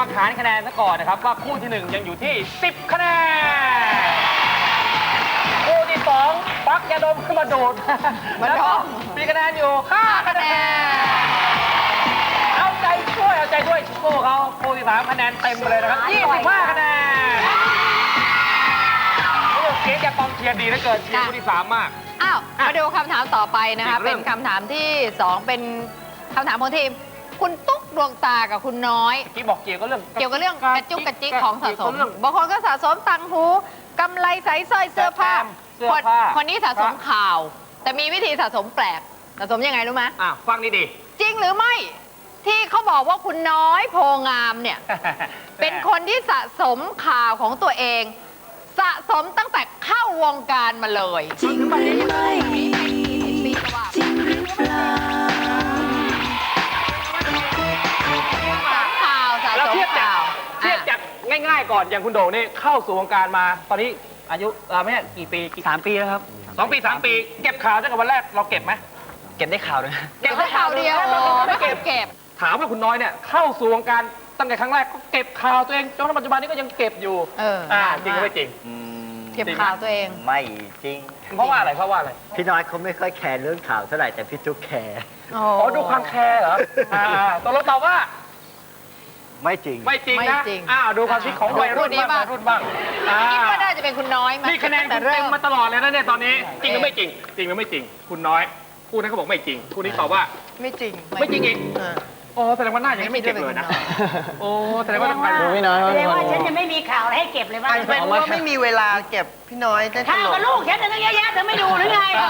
มาขานคะแนนซะก่อนนะครับ ว่าคู่ที่หนึ่งยังอยู่ที่ 10 คะแนน คู่ที่สองปักยาดมขึ้นมาโดดมาแล้วดก็มมีคะแนนอยู่ 5 คะแนน เอาใจช่วย เอาใจด้วยคู่เขาคู่ที่สามคะแนนเต็มไปเลยนะครับ25 คะแนนโอ้โหเสียงจากกองเชียร์ดีเหลือเกินเชียร์คู่ที่สามมาก อ้าว มาดูคำถามต่อไปนะคะ อีกเรื่เป็องนคำถามที่สองเป็นคำถามของทีม คุณตุ๊กดวงตากับคุณน้อย ที่บอกเกี่ยวกับเรื่อง เกี่ยวกับเรื่องกระจุกกระจิกของสะสมเกี่ยวกับเรื่องบางคนก็สะสมตังหูกำไรสายสร้อยเสื้อผ้าเสื้อผ้าคนคนนี้สะสมข่าว แต่มีวิธีสะสมแปลก สะสมยังไงรู้ไหมอะฟังดีดีจริงหรือไม่ ที่เขาบอกว่าคุณน้อยโพงามเนี่ย ๆ เป็นคนที่สะสมข่าวของตัวเอง สะสมตั้งแต่เข้าวงการมาเลย จริงหรือไม่ปีกว่าจริง ง่ายๆ ก่อนอย่างคุณโด่งนี่เข้าสู่วงการมา ตอนนี้อายุเอ่อไม่ใช่กี่ปีกี่สามปีแล้วครับ สองปีสามปี เก็บข่าวตั้งแต่วันแรกเราเก็บไหมเก็บได้ข่าวด้วยเก็บแค่ข่าวเดียวเราไม่ไม่เก็เก็บบเก็บ ถามว่าคุณน้อยเนี่ยเข้าสู่วงการตั้งแต่ครั้งแรกก็เก็บข่าวตัวเองจนถึงปัจจุบันนี้ก็ยังเก็บอยู่เอออ่าอ่าจริงหรือไม่จริงเก็บข่าวตัวเอง ไม่จริง เพราะว่าอะไรเพราะว่าอะไรพี่น้อยเขาไม่ค่อยแคร์เรื่องข่าวเท่าไหร่แต่พี่จุ๊กแคร์ อ๋อ๋อดูความแคร์เหรออ่าตกลงตอบว่า ไม่จริง ไม่จริงไม่นะจริง อ้าวดูความคิดของวัยรุ่นดูคนนี้บ้างบ้างวัยรุ่นบ้างอ่าคิดว่าน่าจะเป็นคุณน้อยมานี่คะแนนตั้งแต่เต็เริ่มมมาตลอดเลยนะเนี่ยตอนนี้ จริงหรือไม่จริง จริงหรือไม่จริง คุณน้อยคู่นั้นเขาบอกไม่จริงคู่นี้ตอบว่า ไม่จริงไม่จริงอีกโอ้แสดงว่าหน้าอย่างนี้ไม่เก็บเลยนะโอ้แสดงว่าต้องการไม่น้อยแสดงว่าฉันจะไม่มีข่าวอะไรให้เก็บเลยว่าอาจจะเป็นว่าไม่มีเวลาเก็บพี่น้อยได้ตข่าวลกับกลูกฉันจะต้องเยอะแยะเธอไม่ดูหรือไงเ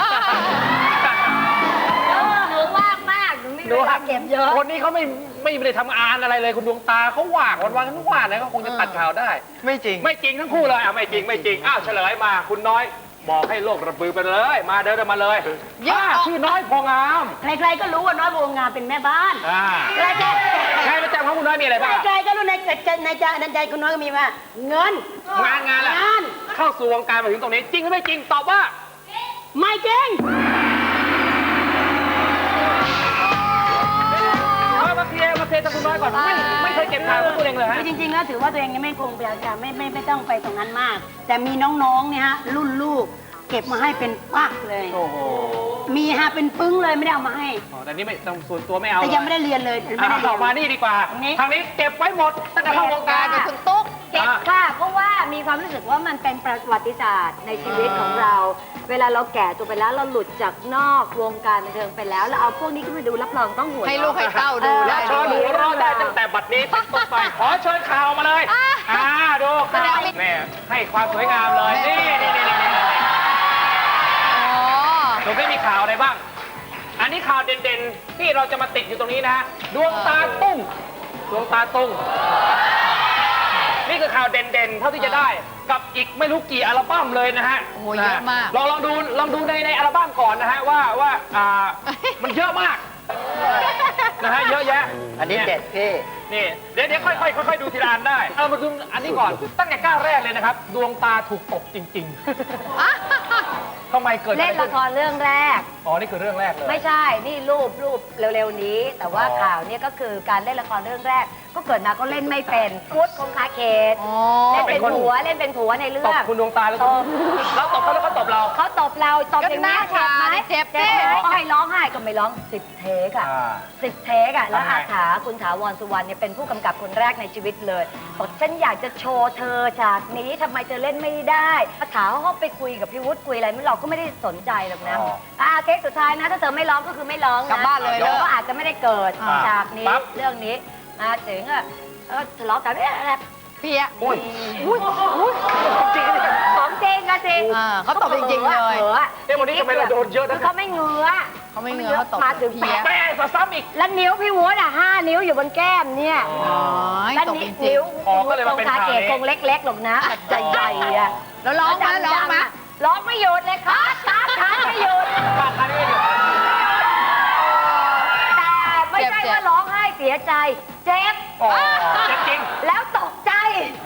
ออหนูว่างมากหนู ไม่มีดูเวคลารับเก็บเยอะคนนี้เขาไม่ไม่ได้ทำงานอะไรเลยคุณดวงตาเขาว่างวันๆทั้งวันเลยเขาคงจะตัดข่าวได้ ไม่จริง ไม่จริงทั้งคู่เลยอะไม่จริงไม่จริงอ้าวเฉลยมา คุณน้อยบอกให้โลกระบือไปเลย มาเดินมาเลยเยอะอ่าชื่อน้อยพองาม ใครๆก็รู้ว่าน้อยโบงามเป็นแม่บ้านอ่าใครใครประจำของคุณน้อยมีอะไรบ้างๆใครๆก็รู้ในใจในใจในใจคุณน้อยก็มีว่า เงิน งานงานแหละงานเข้าสู่วงการมาถึงตรงนี้จริงหรือไม่จริงตอบว่า ไม่จริง อามาเคลียร์มาเคลียร์จากคุณน้อยก่อนไม่ไม่เคยเก็บข่าวของตัวเองเลยฮะ คือจริงๆแล้วถือว่าตัวเองยังไม่คงไปอาการไม่ไม่ไม่ต้องไปตรงนั้นมาก แต่มีน้องๆเนี่ยฮะรุ่นลูก เก็บมาให้เป็นปักเลย โอ้โหมีฮะเป็นปึ้งเลยไม่ได้เอามาให้ อ๋อแต่นี่ไม่ต้องส่วนตัวไม่เอาแต่ยังไม่ได้เรียนเลยไม่อะได้เรีต่อยนมานี่ดีกว่าตรงนี้ทางนี้เก็บไว้หมดตั้งแต่เข้าวงกกาลารยเป็นคุณตุ๊ก เก็บค่ะ เพราะว่ามีความรู้สึกว่ามันเป็นประวัติศาสตร์ในชีวิตของเรา เวลาเราแก่ตัวไปแล้วเราหลุดจากนอกวงการบันเทิงไปแล้วแล้วเอาพวกนี้ขึ้นมาดูรับรองต้องหัวให้ลูกให้เต้าดูและได้เชิญด้ดูวยรอดได้ตั้งแต่บัดนี้เป็นต้นไปขอเชิญข่าวมาเลยอะอ่าดูแสดงว่าแม่ให้ความสวยงามเลยนี่นี่นี่นี่นี่อ๋อผมไม่มีข่าวอะไรบ้าง อันนี้ข่าวเด่นๆที่เราจะมาติดอยู่ตรงนี้นะฮะดวงตาตุ้งดวงตาตุ้ง นี่คือข่าวเด่นๆ เท่าที่จะได้ กับอีกไม่รู้กี่อัลบั้มเลยนะฮะโอ้โหเยอะมาก ลองลองดูลองดูในในอัลบั้มก่อนนะฮะว่าว่าอ่ามันเยอะมากนะฮะเยอะแยะ อันนี้เด็ดพี่นี่เดี๋ยวเดี๋ยวค่อยๆค่อยๆดูทีละอันได้เอามาดูอันนี้ก่อนตั้งแต่ก้าวแรกเลยนะครับ ดวงตาถูกตกจริงๆทำไมเกิดอะไรเล่นขึ้ละครเรื่องแรก อ๋อนี่คือเรื่องแรกเลย ไม่ใช่ นี่รูปรูปเร็วๆนี้ แต่ว่าอ๋อ ข่าวเนี่ยก็คือการเล่นละครเรื่องแรก ก็เกิดมาก็เล่นไม่เป็นพุทธคงคาเขตอ๋อเล่นเป็นผัวเล่นเป็นผัวในตเรื่บองคุณดวงตาแล้วตบแล้วตบเขาแล้วก็ตบเรา เขาตบเราตบอย่างนี้ยก็เจ็บไหมน่าเจ็บเจ็บสิไหมก็ให้ร้องไห้ก็ไม่ร้องสิบเทกอะอ่าสิบเทกอะแล้วทำไง อาถาคุณถาวรสุวรรณเนี่ยเป็นผู้กำกับคนแรกในชีวิตเลยบอกฉันอยากจะโชว์เธอจากนี้ทำไมเธอเล่นไม่ได้อาถาเขาไปคุยกับพี่วุฒิคุยอะไรไม่เราก็ไม่ได้สนใจหรอกนะอ๋ออ่าเค้กสุดท้ายนะ ถ้าเธอไม่ร้องก็คือไม่ร้องนะกลับบ้านเลยดี๋วก็อาจจะไม่ได้เกิดอ่าจากนี้ปั๊บ เรื่องนี้ มาถึงอะเออทะเลาะกันเอ๊ะอะไรเพี้ยโอ้ยจริงของจริงอะจริงอ่าเขาตบจริงๆเลยเหอะเอ๊ะวันนี้ทำไมเราโดนเยอะคืนะอเขาไม่เงื้อเขาไม่เงื้อเขาตบ มาถึงเพี้ยแม่ซ้ำอีก แล้วนิ้วพี่วุฒิอะห้านิ้วอยู่บนแก้มเนี่ยอ๋อแล้วตบนิ้จริงนิ้วอ๋อก็เลยตมารงเป็นคาข่าวเกนี้ตคงเล็กๆหรอกนะแบบใหญ่ๆอะๆแล้วร้องไหมร้องไหมร้องไม่ห จ็บอ๋อเจ็บจริง แล้วตกใจ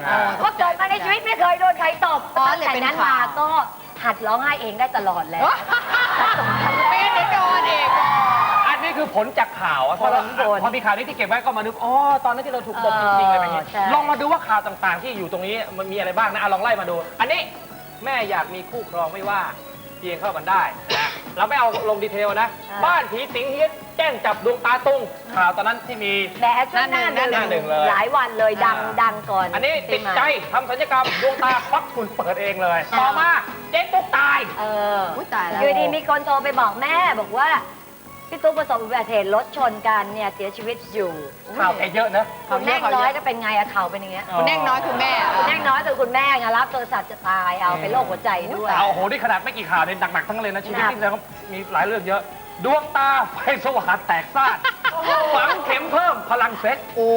อ่าว่าเกิดมาในชีวิตไม่เคยโดนใครตบอ๋อตั้งเลยแต่เป็นนั้นข่ามาวก็หัดร้องไห้เองได้ตลอดแล้วปีนี้โดนเอง อันนี้นี่คือผลจากข่าวอะพอเราผลพอมีข่าวนี้ที่เก็บไว้ก็มานึกอ๋อตอนนั้นที่เราถูกตบจริงๆอะไรแบบนี้เออใช่ ลองมาดูว่าข่าวต่างๆ ที่อยู่ตรงนี้มันมีอะไรบ้างนะอะลองไล่มาดู อันนี้แม่อยากมีคู่ครองไม่ว่าเพียงเข้ากันได้นะ เราไม่เอาลงดีเทลนะ บ้านผีสิงเฮียนแจ้งจับดวงตาตุงข่าวตอนนั้นที่มีแหมช่วงหน้าหน้าหนึ่งหน้าหนึ่งเลย หลายวันเลยดังอ่าดังก่อนอันนี้ติดมาใจทำศัลยกรรมดวงตาควักคุณเปิดเองเลย ต่อมาเจ๊ตุ๊กตาย เออ อุ๊ยตายแล้ว อยู่ดีมีคนโทรไปบอกแม่บอกว่า พี่ตุ๊กประสบอุบัติเหตุรถชนกันเนี่ยเสียชีวิตอยู่ข่าวแกเยอะนะคุณแน่งน้อยก็เป็นไงอะเข่าเป็นอย่างเงี้ยคุณแน่งน้อยคือแม่คุณแน่งน้อยคือคุณแม่ไงรับโทรศัพท์จะตายเอาเป็นโรคหัวใจด้วยเอาโอ้โหนี่ขนาดไม่กี่ข่าวเนี่ยหนักๆทั้งนั้นเลยนะชีวิตหนักที่แล้วมีหลายเรื่องเยอะ ดวงตาไฟสว่างแตกซ่านฝังเข็มเพิ่มพลังเซ็กโอ้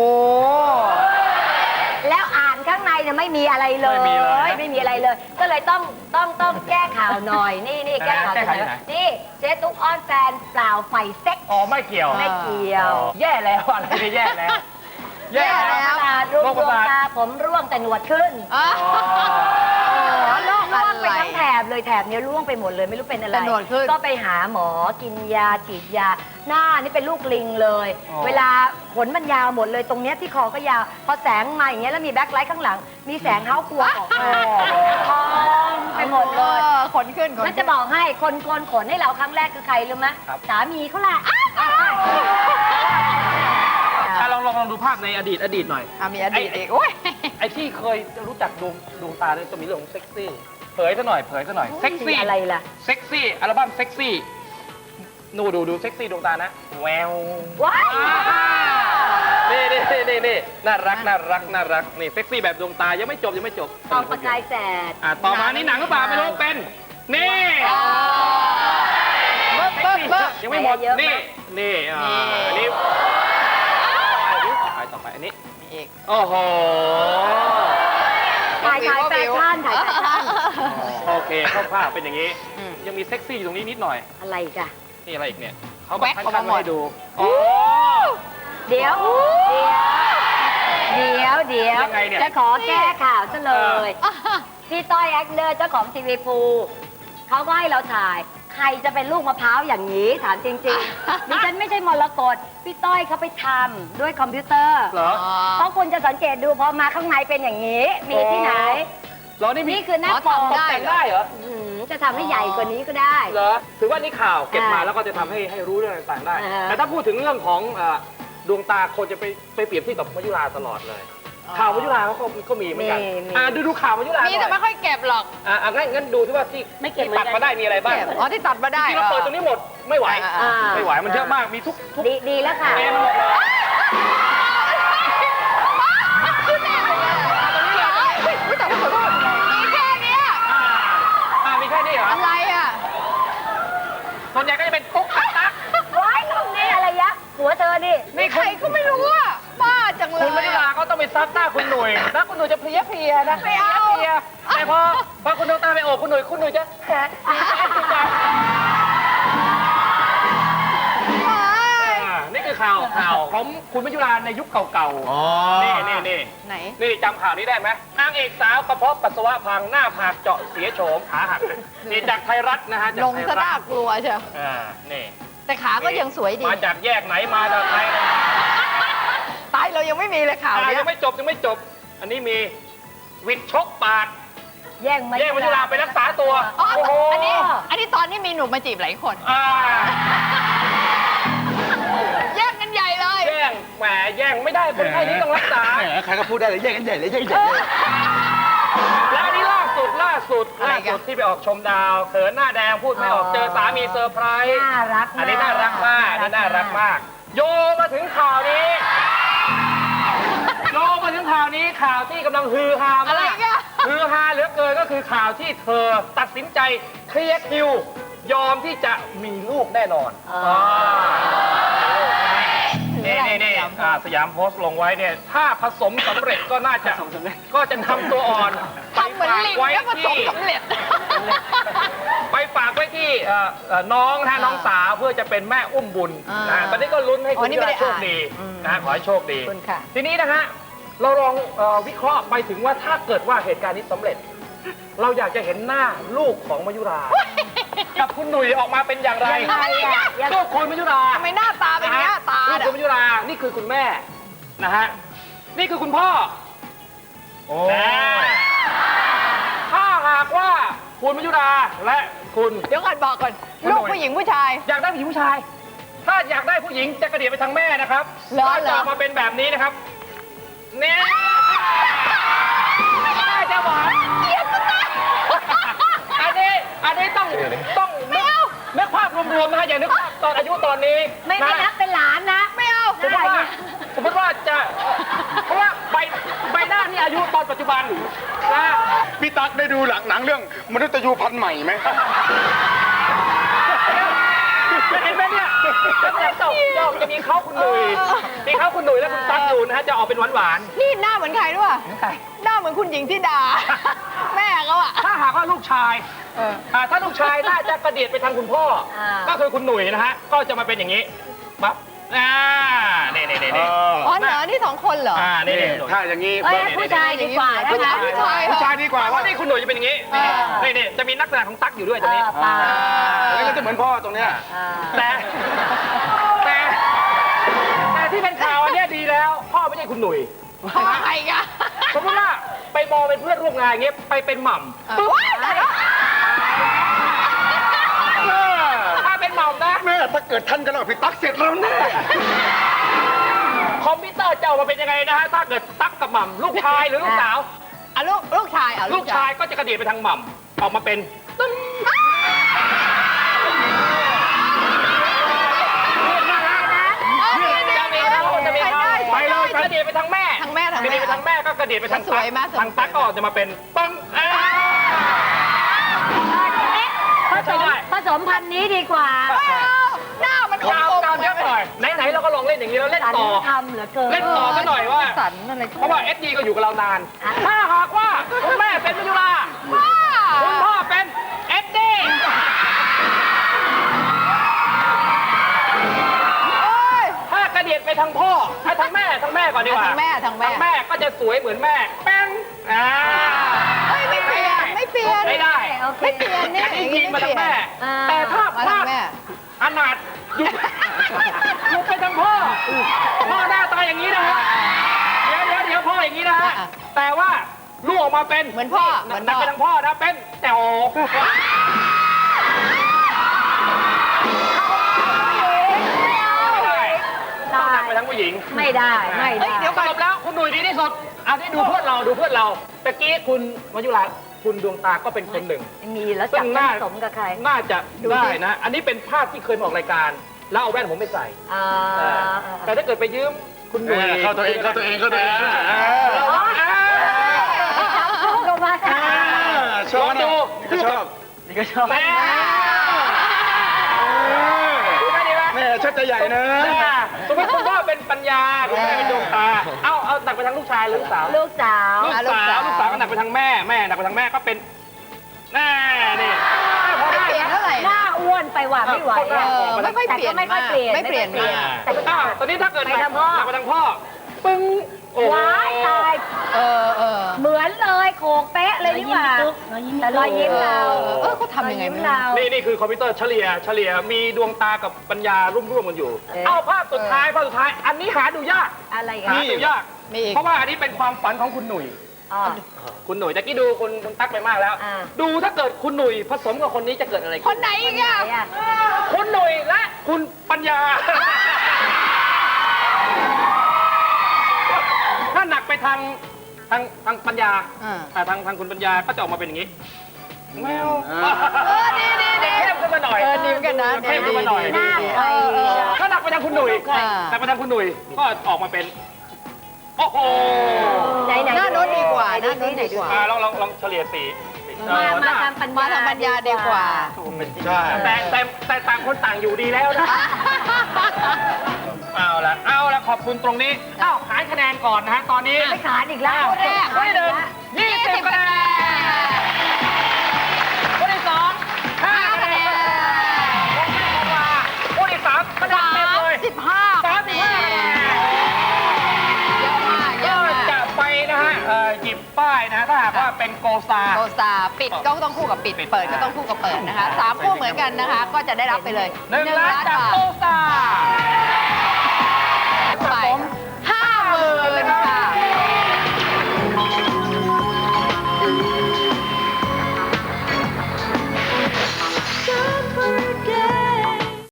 แล้วอ่าน ข้างในเนี่ยไม่มีอะไรเลย ไม่มีเลยนะไม่มีอะไรเลย ก็เลยต้องต้องต้องแก้ข่าวหน่อย นี่นี่แก้ข่าวแก้ข่าวหน่อยไหนนี่เจ๊ตุ๊กอ้อนแฟนเปล่าไฟเซ็กอ๋อไม่เกี่ยว ไม่เกี่ยวแย่แล้วอะไรเนี่ยแย่แล้ว แย่แล้แล้ววตาร่วงโรคดประวงสาทตาผมร่วงแต่หนวดขึ้น อ๋อโรคร่วงไปอะไรทั้งแถ บเลยแถบเนี้ยร่วงไปหมดเลยไม่รู้เป็นอะไรแต่หนวดขึ้นก็ไปหาหมอกินยาฉีดยา หน้านี่เป็นลูกลิงเลย อ๋อ เวลาขนมันยาวหมดเลยตรงเนี้ยที่คอก็ยาว พอแสงมาอย่างเงี้ยแล้วมีแบ็คไลท์ข้างหลัง มีแสงเท้ากลัวออกมาทองไปหมดเลย ออขนขึ้นขนแล้วขึ้จะนบอกให้คนโกนขนให้เราครั้งแรกคือใครรู้ไหมสามีเขาแหละอะลองลองลองดูภาพในอดีตอดีตหน่อย อะมีอดีตอีกโอ้ย ไอ้ที่เคยรู้จักดวงดวงตาเนี่ยจะมีเรื่องของเซ็กซี่ เผยซะหน่อยเผยซะหน่อยเซ็กซี่อะไรล่ะ เซ็กซี่อัลบั้มเซ็กซี่นูดูดูเซ็กซี่ดวงตานะแววว้ายนี่นี่นี่นี่น่ารักน่ารักน่ารักนี่เซ็กซี่แบบดวงตายังไม่จบยังไม่จบทองประกายแสดอะต่อมานี่หนังหรือเปล่าไม่รู้เป็นนี่เบิ้บเบิ้บเบิ้บยังไม่หมดเยอะมากนี่นี่อ่านี่อันนี้ไปต่อไปอันนี้มีอีกโอ้โห ถ่ายถ่ายแฟชั่นถ่ายแฟชั่น โอ เคคร่าวๆเป็นอย่างนี้ อืม ยังมีเซ็กซี่อยู่ตรงนี้นิดหน่อย อะไรอีกอะนี่อะไรอีกเนี่ยเขาแว็มากออกคัมานหมๆดให้ดูอ๋อเดี๋ยว เดี๋ยว เดี๋ยว ยังไงเนี่ย จะขอแก้ข่าวซะเลย พี่ต้อยแอคเนอร์เจ้าของทีวีฟูเขาก็ให้เราถ่าย ใครจะเป็นลูกมะพร้าวอย่างนี้ ถามจริงๆ ดิฉันไม่ใช่มรกตพี่ต้อยเขาไปทำด้วยคอมพิวเตอร์ เหรอเพราะคุณจะสังเกตดูพอมาข้างในเป็นอย่างนี้ มีที่ไหน เหรอนี่มีนี่คือหน้าอ๋อปกทำได้แต่งได้เหรออืมจะทำให้ใหญ่กว่านี้ก็ได้ เหรอถือว่านี่ข่าวเก็บมาอ่าแล้วก็จะทำให้ให้รู้เรื่องต่างๆได้ อ่าฮะแต่ถ้าพูดถึงเรื่องของเอ่อดวงตาคนจะไปไปเปรียบเทียบกับมายุราตลอดเลย ข่าวมายุราเขาก็ก็มีเหมือนกันมีมี อ่าดูดูข่าวมายุราหมีน่แต่ไม่อยค่อยเก็บหรอก อ่าอะงั้นงั้นดูที่ว่าที่ไม่เก็บที่ตัดมาได้มีอะไรบ้างเก็บอ๋อที่ตัดมาได้ ที่เราเปิดตรงนี้หมดไม่ไหวอ่าอ่า ไม่ไหวมันเยอะมากมีทุกทุกดีดีแล้วค่ะ เมนหมดเลย อุ๊ยแต่ว่าขอโทษมีแค่เนี้ย อ่าอ่ามีแค่นี้เหรอ อะไรอะ ส่วนใหญ่ก็จะเป็นตุ๊กตัก ว้ายตรงนี้อะไรยะ หัวเธอนี่ นี่ ใครก็ไม่รู้อะบ้าจังเลคุณมยณิอะลาก็ต้องไปซับหน้าคุณหนุ่ยนะคุณหนุ่ยจะเพลียเพลียๆนะไม่เอาเพลียๆแต่พอพอคุณดวงตาไปโอบคุณหนุ่ยคุณหนุ่ยจะแหะดีใจดีใจอ่านี่คือข่าวข่าวของคุณมัจจุราในยุคเก่าๆนี่นี่นี่ไหน นี่จำข่าวนี้ได้ไหมนางเอกสาวกระเพาะปัสสาวะพังหน้าผากเจาะเสียโฉมขาหักนี่จากไทยรัฐนะฮะจากลงไทยซะรัน่าฐกลัวเชียวอ่านี่ แต่ขาก็ยังสวยดี มาจากแยกไหนมาจากใครนะตายเรายังไม่มีเลยข่าวอ่าเนี้ยัยงไม่จบยังไม่จบ อันนี้มีวิดชกปากแย่งมาแยกมัจจุราไปรักษาตัวอ๋อโอ้โหอันนี้ อันนี้ตอนนี้มีหนุ่มมาจีบหลายคน อ่าแย่งกันใหญ่เลย แย่งแหมแย่งไม่ได้คนไข้นี้ต้องรักษา แหมใครก็พูดได้เลยแย่งกันใหญ่เลยแย่งกันใหญ่เลยแล้วอันนี้ ล่าสุดล่าสุดอะไรล่ากัน สุดที่ไปออกชมดาวเขินหน้าแดงพูดไม่ออกเจอสามีเซอร์ไพรส์น่ารักอันนี้น่ารักมากอันนี้น่ารักมาก โยมาถึงข่าวนี้ โยมาถึงข่าวนี้ข่าวที่กำลังฮือฮามากอะไรกัน ฮือฮาเหลือเกินก็คือข่าวที่เธอตัดสินใจเคลียร์คิว ยอมที่จะมีลูกแน่นอนานี่นี่นี่อ่าสยามโพสต์ลงไว้เนี่ย ถ้าผสมสำเร็จก็น่าจะก็จะนำตัวอ่อนทำ เหมือนลิงไว้แล้วผสมที่สำเร็จ ไปฝากไว้ที่เอ่อเอ่อน้องนะอ่าน้องสาวเพื่อจะเป็นแม่อุ้มบุญอ่านนะตอนนี้ก็ลุ้นให้อ๋คุอณนี่วิไม่ลาได้โชคอ่านดีอืมนะขอให้โชคดี ขอบคุณค่ะ ทีนี้นะฮะเราลองเอ่อวิเคราะห์ไปถึงว่าถ้าเกิดว่าเหตุการณ์นี้สำเร็จ เราอยากจะเห็นหน้าลูกของมายุรา กับคุณหนุ่ยออกมาเป็นอย่างไรยังไงอะยังลูกคุณมัยุรา ทำไมหน้าตาเป็นอย่างนี้ยตาลูกเนี่ยคุณมัยุรา นี่คือคุณแม่ นะฮะ นี่คือคุณพ่อ โอ้ถ้าหากว่าคุณมัยุราและคุณ เดี๋ยวก่อนบอกก่อนลูกผู้หญิงผู้ชาย อยากได้ผู้หญิงผู้ชาย ถ้าอยากได้ผู้หญิงจะกระเดียดไปทางแม่นะครับเหรอก็เหรจะอออกมาเป็นแบบนี้นะครับเนี่ยแม่จะหวานอันนี้อันนี้ต้องต้องนึกนึกภาพรวมๆนะฮะอย่านึกภาพตอนอายุตอนนี้ไม่ไม่นันะบเป็นหลานนะ ไม่เอาสมมติว่าสมมติว่าจะเพราะว่าใบใบหน้านี่อายุตอนปัจจุบัน นะพี่ตั๊กได้ดูหลังหนังเรื่องมนุษย์ยูพันธุ์ใหม่ไหมเห็นไหมเนี่ยจะจะจะจะมีเขาคุณหนุ่ยมีเขาคุณหนุ่ยและคุณตั๊กอยู่นะฮะจะออกเป็นหวานนี่หน้าเหมือนใครด้วยๆใช่หน้าเหมือนคุณหญิงที่ดา แม่เขาอะถ้าหากว่าลูกชายเอออ่าถ้าลูกชายน่าจะกระเดียดไปทางคุณพ่ออ่าก็คือคุณหนุ่ยนะฮะ ก็จะมาเป็นอย่างนี้ปั๊บ อ่านี่นี่นี่เอนี่ออ๋อเหรอนี่สองคนเหรออ่านี่นี่นี่หนุ่ยถ้าอย่างนี้เอ้ยผู้ชายดีกว่านะผู้ชาคะยผู้ชายผู้ชายดีกว่าเพว่าราะนี่คุณหนุ่ยจะเป็นอย่างนี้นี่นี่นี่จะมีนักแสดงของตั๊กอยู่ด้วยตรงนี้ เออเปล่าแล้วก็จะเหมือนพ่อตรงเนี้ยอ่าแต่แต่แต่ที่เป็นข่าวอันเนี้ยดีแล้ว พ่อไม่ใช่คุณหนุ่ยพ่อใครกะสมมติว่าไปมองเป็นเพื่อนร่วมงานอย่างเงี้ยไปเป็นหม่ำว้ายตายแล้ว เป็นหม่ำนะแม่ถ้าเกิดท่านกันหรอกพี่ตั๊กเสร็จแล้วแน่คอมพิวเตอร์จะออกมาเป็นยังไงนะฮะถ้าเกิดตั๊กกับหม่ำลูกชายหรือลูกสาว อะลูกลูกชายอะลูกชายก็จะกระเดียดไปทางหม่ำออกมาเป็นตึ้งจะมีเขาจะมีเขาไปเลยกระเดียดไปทางแม่ทางแม่ทางกระแม่เดียดไปทางแม่ก็กระเดียดไปทางสวยมากทางตั๊กก็จะมาเป็นปึ้งอ่าผ สมผสมพันธุ์นี้ดีกว่าหน้ามันกาวกาวเยอะหน่อยไหนๆเราก็ลองเล่นอย่างนี้แล้วเล่นสันต่อทำเหลือเกินเล่นต่อกันหน่อยว่าสันอะไรเพราะว่าเอสดีก็อยู่กับเรานาน ถ้าหากว่าคุณแม่เป็นมิยุราคุณพ่อเป็นเอ็ดดี้ถ้ากระเดียดไปทางพ่อให้ทางแม่ทางแม่ก่อนดีกว่าทางแม่ทางแม่ทางแม่ก็จะสวยเหมือนแม่แป้งอ่าเฮ้ยไม่ เปลี่ยนไม่เปลี่ยนไม่ได้ โอเคไม่เปลี่ยนเนี่ยอันนี้ยิงมาทางแม่ อ่าแต่ถ้าพมาลาทางดแม่อนาถหยุดหยุดไปทางพ่อ พ่อหน้าตาอย่างนี้นะฮะ เดี๋ยวเดี๋ยวเดี๋ยวพ่ออย่างนี้นะฮะอะแต่ว่าลูกออกมาเป็นเหมือนพ่อเหมือนพ่อนับไปทางพ่อนะเป็นแจ๋วไม่ได้ต้องนับไปทางผู้หญิง ไม่ได้ ไม่เฮ้ได้ยเดี๋ยวสรุปแล้วคุณหนุ่ยดีที่สุดอะที่ดูเพื่อนเราดูเพื่อนเราตะกี้คุณมายุรา คุณดวงตาก็เป็นคนหนึ่ง มีแล้วซึ่จับงหน้าผสมกับใคร น่าจะดูได้สินะ อันนี้เป็นภาพที่เคยมาออกรายการ แล้วเอาแว่นผมไปใส่อ่าเออแต่ถ้าเกิดไปยืมคุณหนุ่ยเข้าตัวเองเข้าตัวเองเข้าตัวเองอ๋ออ่าเข้ากันมาชอบนะนี่ก็ชอบนี่ก็ชอบแม่ดีไหมดีไหมแม่ชัดจะใหญ่นะอ่าสมมติคุณพ่อเป็นปัญญาคุณแม่เป็นดวงตาเอาเอา หนักไปทางลูกชายหรือลูกสาว ลูกสาวลูกอะลูกสาสาววลูกสาวก็หนักไปทางแม่แม่หนักไปทางแม่ก็เป็นแน่นี่พอไม่ได้เปลี่ยนนะ เท่าไหร่หน้าอ้วนไปว่ะไม่ไหวเออะอไม่ค่อยเปลี่ยนแต่ก็ไม่ค่อยเปลี่ยนไม่เปลี่ยนไม่ค่อยเปลี่ยนมากแต่ก็อ่าตอนนี้ถ้าเกิดหนักไปทางพ่อหนักไปทางพ่อปึ้งโอ้โห ว้ายตาย เออเออเหมือนเลยโขกเป๊ะเลยนี่หว่าแต่รอยยิ้มเราเออเออเขาทำยังไงรอไม่ยิ้มรู้เรานี่นี่คือคอมพิวเตอร์เฉลี่ยเฉลี่ยมีดวงตากับปัญญาร่วมๆกันอยู่ เอ๊ะเอาภาพสุดท้ายภาพสุดท้าย อันนี้หาดูยากอะไรกัหานดูยาก มีอีก เพราะว่าอันนี้เป็นความฝันของคุณหนุ่ยอ๋อคุณหนุ่ยตะกี้ดูคุณคุณตั๊กไปมากแล้วอ่าดูถ้าเกิดคุณหนุ่ยผสมกับคนนี้จะเกิดอะไรคขึ้นนไหนอีกอะไหนอะคุณหนุ่ยและคุณปัญญา ทางทางทางปัญญาอ่าอ่าทางทางคุณปัญญาก็จะออกมาเป็นอย่างนี้แมวเออดีดีดีเข้มขึ้นมาหน่อย เออดีเหมือนกันนะเข้มขึ้นมาหน่อยดีดีดี เออเออถ้าหนักไปทางคุณหนุ่ยอ่า หนักไปทางคุณหนุ่ยก็ออกมาเป็น โอ้โหไหนไหนหน้าโน้ตดีกว่าหน้าโน้ตไหนดีกว่า อ่าลองลองลองเฉลี่ยสีเอมาอมาหน้ทางปัญญามาทางปัญญาดีกว่าใช่ แต่แต่แต่ต่างคนต่างอยู่ดีแล้วนะ เอาละเอาละขอบคุณตรงนี้เอ้าขายคะแนนก่อนนะฮะตอนนี้ไม่ขาดอีกแล้วคู่แรกคนที่หนึ่งยี่สิบคะแนนคนที่สองห้าคะแนนคนที่สามคะแนนเต็มเลยสิบห้าสามสิบห้าคะแนนเยอะมากเยก็อะมากจะไปนะฮะเอ่อหยิบป้ายนะฮะถ้าหากว่าเป็นเป็นโกซา โกซาปิดก็ต้องคู่กับปิด ปิด เปิดก็ต้องคู่กับเปิดนะคะสามคู่เหมือนกันนะคะ ก็จะได้รับไปเลยหนึ่งล้านจากบาทโกซาไป